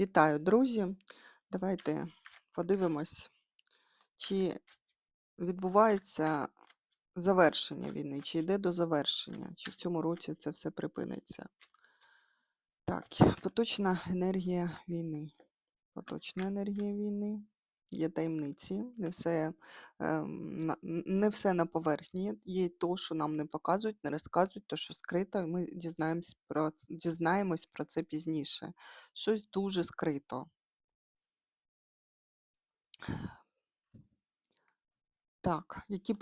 Вітаю, друзі! Давайте подивимось, чи відбувається завершення війни, чи йде до завершення, чи в цьому році це все припиниться. Так, поточна енергія війни. Поточна енергія війни. Є таємниці, не все, ем, не все на поверхні. Є то, що нам не показують, не розказують, то, що скрито, і ми дізнаємось про, дізнаємось про це пізніше. Щось дуже скрито. Так, які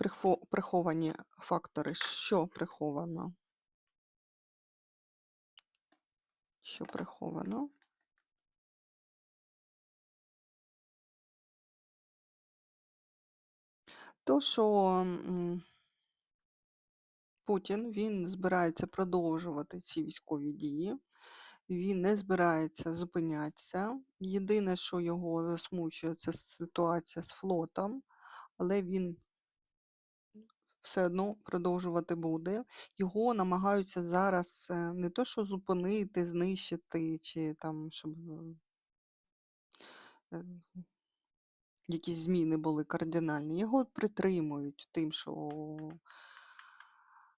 приховані фактори? Що приховано? Що приховано? То, що Путін він збирається продовжувати ці військові дії, він не збирається зупинятися. Єдине, що його засмучує, це ситуація з флотом, але він все одно продовжувати буде. Його намагаються зараз е, не то, що зупинити, знищити, чи там, щоб е, якісь зміни були кардинальні. Його притримують тим, що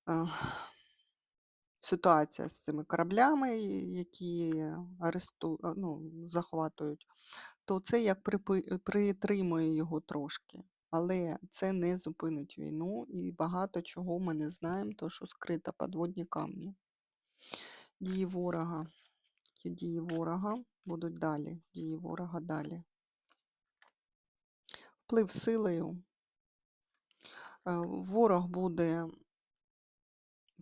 е, ситуація з цими кораблями, які аресту, ну, захватують, то це як припи- притримує його трошки. Але це не зупинить війну, і багато чого ми не знаємо, то що скрита подводні камні. Дії ворога. Дії ворога будуть далі. Дії ворога далі. Вплив силою. Е, Ворог буде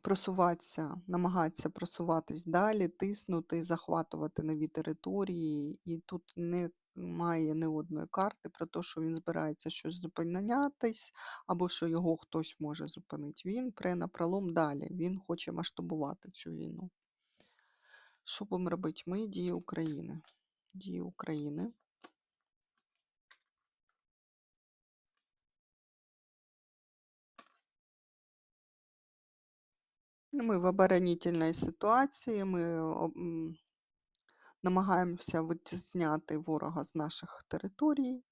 просуватися, намагатися просуватись далі, тиснути, захватувати нові території. І тут немає ні одної карти про те, що він збирається щось зупинятись, або що його хтось може зупинити. Він пре на пролом далі. Він хоче масштабувати цю війну. Що будемо робити? Ми дії України. Дії України. Ми в оборонительній ситуації, ми намагаємося витісняти ворога з наших територій,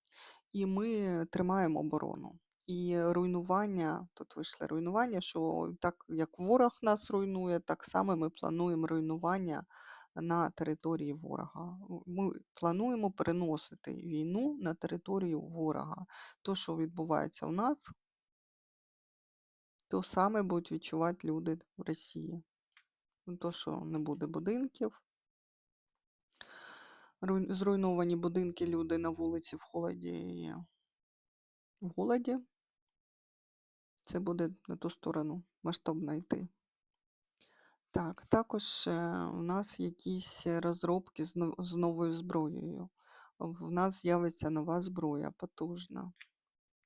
і ми тримаємо оборону. І руйнування, тут вийшли руйнування, що так як ворог нас руйнує, так само ми плануємо руйнування на території ворога. Ми плануємо переносити війну на територію ворога. То, що відбувається у нас, то саме будуть відчувати люди в Росії. Ну, То, що не буде будинків, зруйновані будинки, люди на вулиці в холоді і в голоді. Це буде на ту сторону масштабно йти. Так, також е, у нас якісь розробки з новою зброєю. В нас з'явиться нова зброя потужна,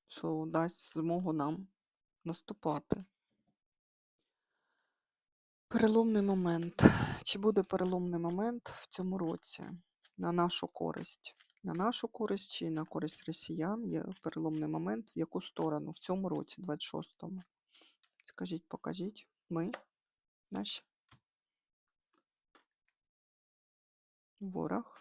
що дасть змогу нам наступати. Переломний момент. Чи буде переломний момент в цьому році на нашу користь? На нашу користь чи на користь росіян є переломний момент, в яку сторону в цьому році, 26-му? Скажіть, покажіть. Ми, наші. Ворог.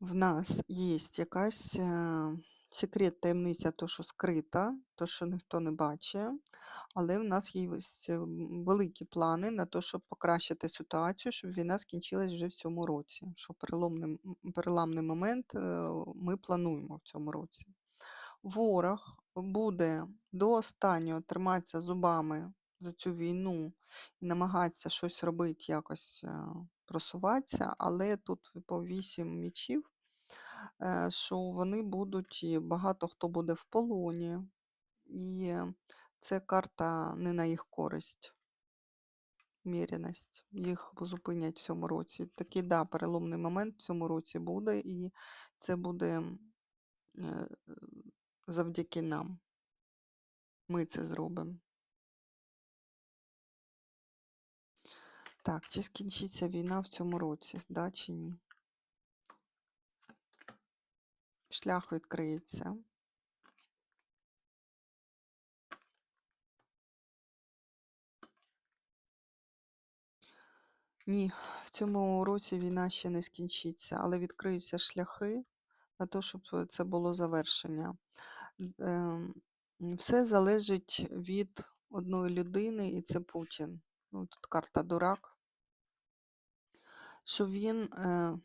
В нас є якась е, секрет, таємниця, то, що скрита, то, що ніхто не бачить, але в нас є е, великі плани на те, щоб покращити ситуацію, щоб війна скінчилась вже в цьому році. Що переломний, переламний момент е, ми плануємо в цьому році. Ворог буде до останнього триматися зубами за цю війну і намагатися щось робити, якось е, просуватися, але тут по вісім мічів, е, що вони будуть, і багато хто буде в полоні, і це карта не на їх користь. Міряність. Їх зупинять в цьому році. Такий, да, переломний момент в цьому році буде, і це буде е, завдяки нам. Ми це зробимо. Так, чи скінчиться війна в цьому році, да, чи ні? Шлях відкриється. Ні, в цьому році війна ще не скінчиться, але відкриються шляхи на те, щоб це було завершення. Ем, все залежить від одної людини, і це Путін. Ну, тут карта дурак. Що він, е,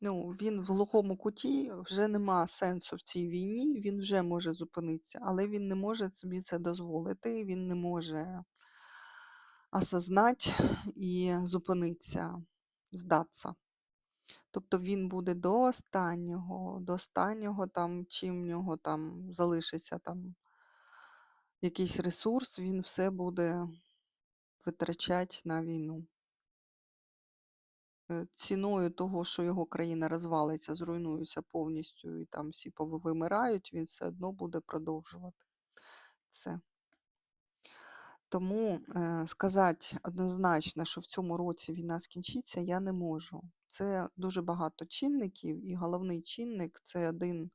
ну, він в глухому куті вже нема сенсу в цій війні, він вже може зупинитися, але він не може собі це дозволити, він не може осознати і зупинитися, здатися. Тобто він буде до останнього, до останнього, там, чим в нього там залишиться там якийсь ресурс, він все буде витрачати на війну. Е, Ціною того, що його країна розвалиться, зруйнується повністю і там всі повимирають, він все одно буде продовжувати це. Тому е, сказати однозначно, що в цьому році війна скінчиться, я не можу. Це дуже багато чинників, і головний чинник це один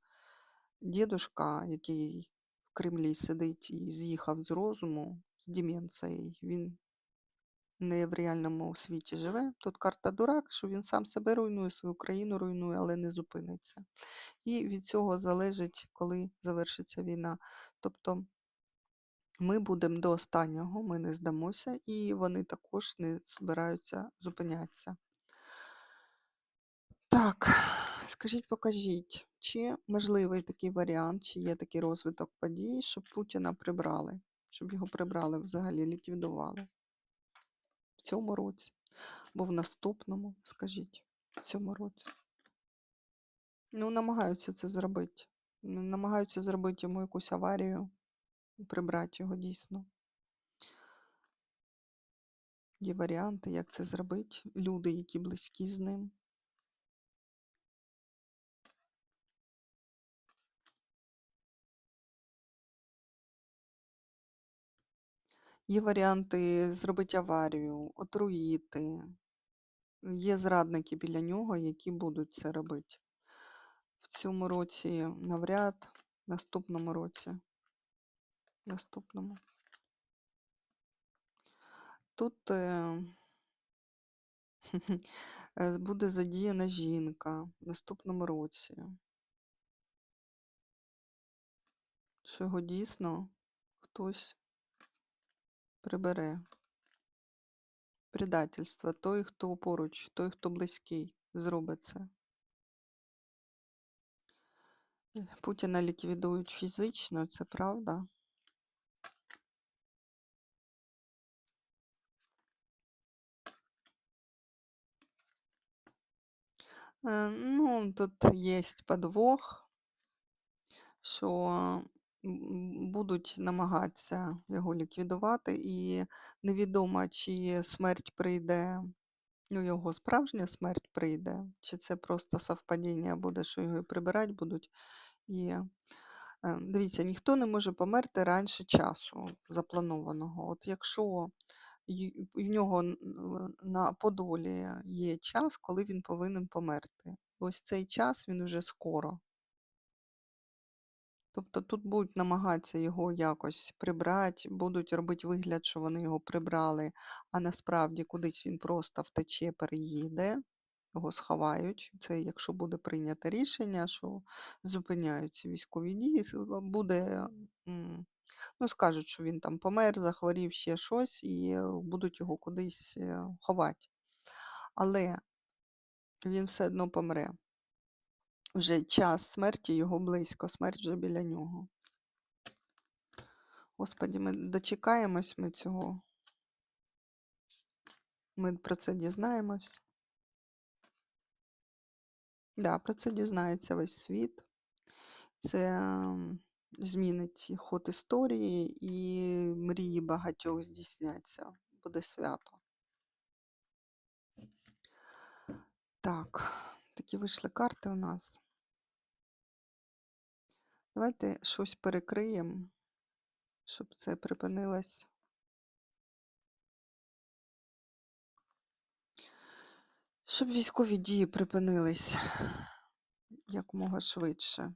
дідушка, який в Кремлі сидить і з'їхав з розуму, з деменцією. Він не в реальному світі живе. Тут карта дурак, що він сам себе руйнує, свою країну руйнує, але не зупиниться. І від цього залежить, коли завершиться війна. Тобто ми будемо до останнього, ми не здамося, і вони також не збираються зупинятися. Так, скажіть, покажіть, чи можливий такий варіант, чи є такий розвиток подій, щоб Путіна прибрали, щоб його прибрали взагалі, ліквідували цьому році, або в наступному, скажіть, в цьому році. Ну, намагаються це зробити. Ну, Намагаються зробити йому якусь аварію, прибрати його дійсно. Є варіанти, як це зробити. Люди, які близькі з ним. Є варіанти зробити аварію, отруїти. Є зрадники біля нього, які будуть це робити. В цьому році навряд, в наступному році. Наступному. Тут е, е, буде задіяна жінка в наступному році. Що його дійсно хтось прибере. Предательство. Той, хто поруч, той, хто близький, зробить це. Е, Путіна ліквідують фізично, це правда. Е, Ну, тут є подвох, що будуть намагатися його ліквідувати, і невідомо, чи смерть прийде, ну, його справжня смерть прийде, чи це просто совпадіння буде, що його і прибирати будуть. І е, дивіться, ніхто не може померти раніше часу запланованого. От якщо в нього на подолі є час, коли він повинен померти. Ось цей час він вже скоро. Тобто тут будуть намагатися його якось прибрати, будуть робити вигляд, що вони його прибрали, а насправді кудись він просто втече, переїде, його сховають. Це якщо буде прийнято рішення, що зупиняються військові дії, буде, ну скажуть, що він там помер, захворів ще щось, і е, будуть його кудись е, ховати. Але він все одно помре. Вже час смерті його близько, смерть вже біля нього. Господі, ми дочекаємось ми цього. Ми про це дізнаємось. Да, про це дізнається весь світ. Це змінить ход історії, і мрії багатьох здійсняться. Буде свято. Так, такі вийшли карти у нас. Давайте щось перекриємо, щоб це припинилось. Щоб військові дії припинились якомога швидше.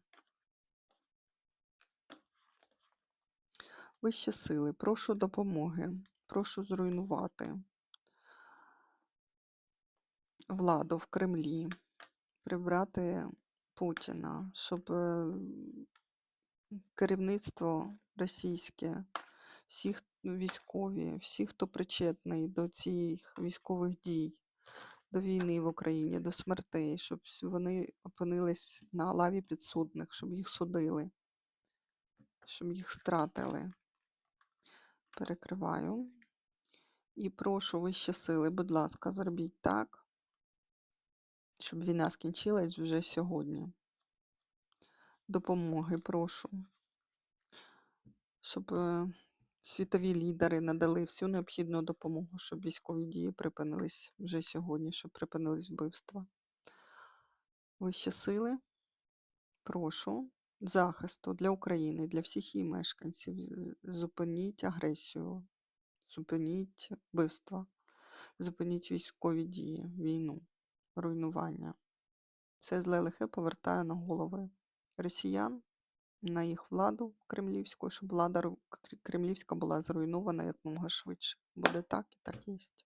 Вищі сили, прошу допомоги, прошу зруйнувати. владу в Кремлі, прибрати Путіна, щоб е, керівництво російське, всі військові, всі, хто причетний до цих військових дій, до війни в Україні, до смертей, щоб вони опинились на лаві підсудних, щоб їх судили, щоб їх стратили. Перекриваю. І прошу вищі сили, будь ласка, зробіть так, щоб війна скінчилась вже сьогодні. Допомоги прошу, щоб е, світові лідери надали всю необхідну допомогу, щоб військові дії припинились вже сьогодні, щоб припинились вбивства. Вищі сили, прошу захисту для України, для всіх її мешканців. Зупиніть агресію, зупиніть вбивства, зупиніть військові дії, війну, руйнування. Все зле лихе повертаю на голови росіян, на їх владу кремлівську, щоб влада кремлівська була зруйнована якомога швидше. Буде так і так єсть.